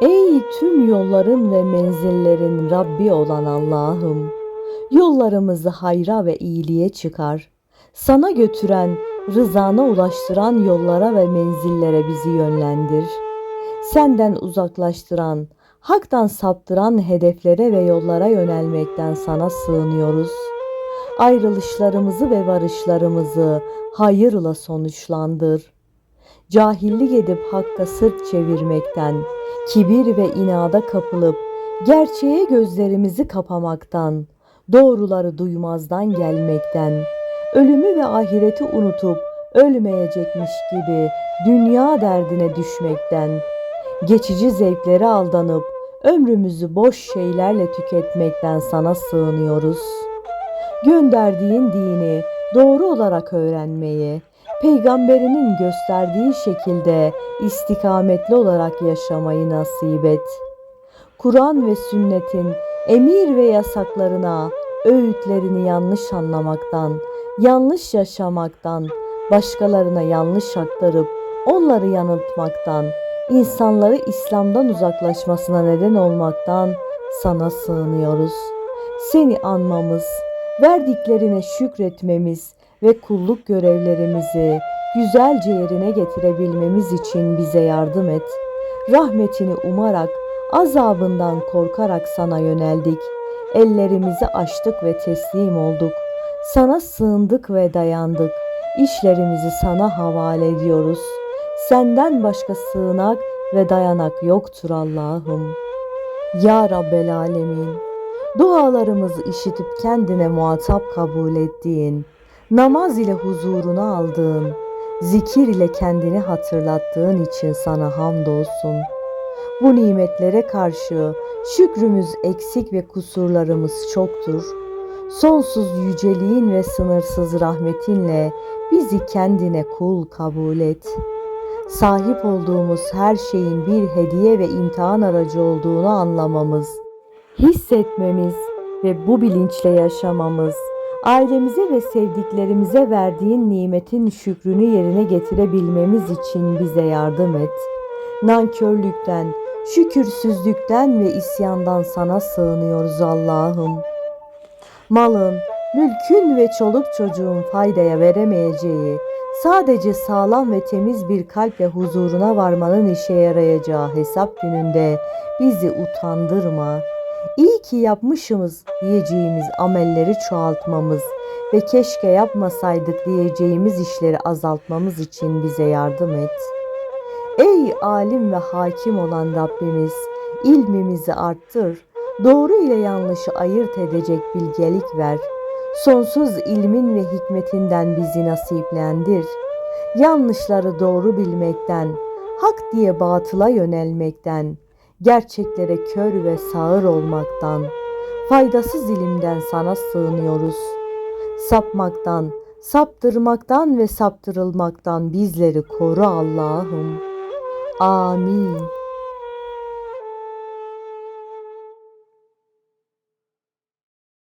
Ey tüm yolların ve menzillerin Rabbi olan Allah'ım, yollarımızı hayra ve iyiliğe çıkar. Sana götüren, rızana ulaştıran yollara ve menzillere bizi yönlendir. Senden uzaklaştıran, haktan saptıran hedeflere ve yollara yönelmekten sana sığınıyoruz. Ayrılışlarımızı ve varışlarımızı hayırla sonuçlandır. Cahillik edip hakka sırt çevirmekten, kibir ve inada kapılıp gerçeğe gözlerimizi kapamaktan, doğruları duymazdan gelmekten, ölümü ve ahireti unutup ölmeyecekmiş gibi dünya derdine düşmekten, geçici zevklere aldanıp ömrümüzü boş şeylerle tüketmekten sana sığınıyoruz. Gönderdiğin dini doğru olarak öğrenmeyi, peygamberinin gösterdiği şekilde istikametli olarak yaşamayı nasip et. Kur'an ve sünnetin emir ve yasaklarına, öğütlerini yanlış anlamaktan, yanlış yaşamaktan, başkalarına yanlış aktarıp onları yanıltmaktan, insanları İslam'dan uzaklaşmasına neden olmaktan sana sığınıyoruz. Seni anmamız, verdiklerine şükretmemiz ve kulluk görevlerimizi güzelce yerine getirebilmemiz için bize yardım et. Rahmetini umarak, azabından korkarak sana yöneldik. Ellerimizi açtık ve teslim olduk. Sana sığındık ve dayandık. İşlerimizi sana havale ediyoruz. Senden başka sığınak ve dayanak yoktur Allah'ım. Ya Rabbel Alemin, dualarımızı işitip kendine muhatap kabul ettiğin, namaz ile huzuruna aldığın, zikir ile kendini hatırlattığın için sana hamdolsun. Bu nimetlere karşı şükrümüz eksik ve kusurlarımız çoktur. Sonsuz yüceliğin ve sınırsız rahmetinle bizi kendine kul kabul et. Sahip olduğumuz her şeyin bir hediye ve imtihan aracı olduğunu anlamamız, hissetmemiz ve bu bilinçle yaşamamız, ailemize ve sevdiklerimize verdiğin nimetin şükrünü yerine getirebilmemiz için bize yardım et. Nankörlükten, şükürsüzlükten ve isyandan sana sığınıyoruz Allah'ım. Malın, mülkün ve çoluk çocuğun faydaya veremeyeceği, sadece sağlam ve temiz bir kalple huzuruna varmanın işe yarayacağı hesap gününde bizi utandırma. İyi ki yapmışımız diyeceğimiz amelleri çoğaltmamız ve keşke yapmasaydık diyeceğimiz işleri azaltmamız için bize yardım et. Ey alim ve hakim olan Rabbimiz, ilmimizi arttır, doğru ile yanlışı ayırt edecek bilgelik ver. Sonsuz ilmin ve hikmetinden bizi nasiplendir. Yanlışları doğru bilmekten, hak diye batıla yönelmekten, gerçeklere kör ve sağır olmaktan, faydasız ilimden sana sığınıyoruz. Sapmaktan, saptırmaktan ve saptırılmaktan bizleri koru Allah'ım. Amin.